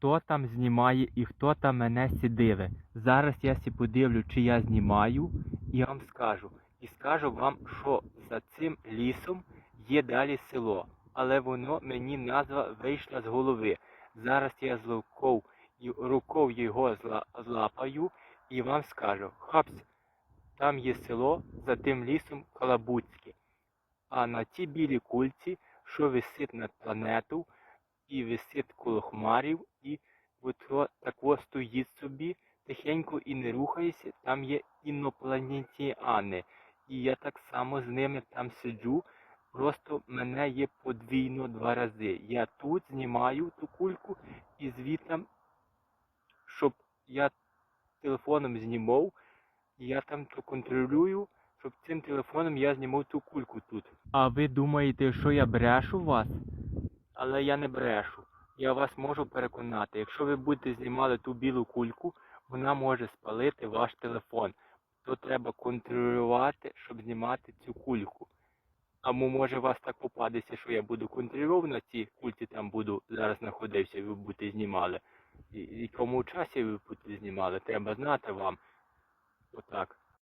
хто там знімає і хто там мене сідиве. Зараз я сі подивлю, чи я знімаю, і вам скажу. І скажу вам, що за цим лісом є далі село, але воно мені назва вийшла з голови. Зараз я з руков, і- руков його зла, злапаю і вам скажу. Хапсь, там є село за тим лісом Калабуцьке. А на тій білій кульці, що висить над планетою, і висить коло хмарів, і от тако стоїть собі, тихенько і не рухається, там є інопланетяни. І я так само з ними там сиджу. Просто мене є подвійно два рази. Я тут знімаю ту кульку і звітам, щоб я телефоном знімав, я там то контролюю, щоб цим телефоном я знімав ту кульку тут. А ви думаєте, що я брешу вас? Але я не брешу. Я вас можу переконати, якщо ви будете знімати ту білу кульку, вона може спалити ваш телефон. То треба контролювати, щоб знімати цю кульку. Або може вас так попадеться, що я буду контролювати на цій кульці, там буду зараз знаходився, ви будете знімали. І, і часі ви будете знімали, треба знати вам. Отак.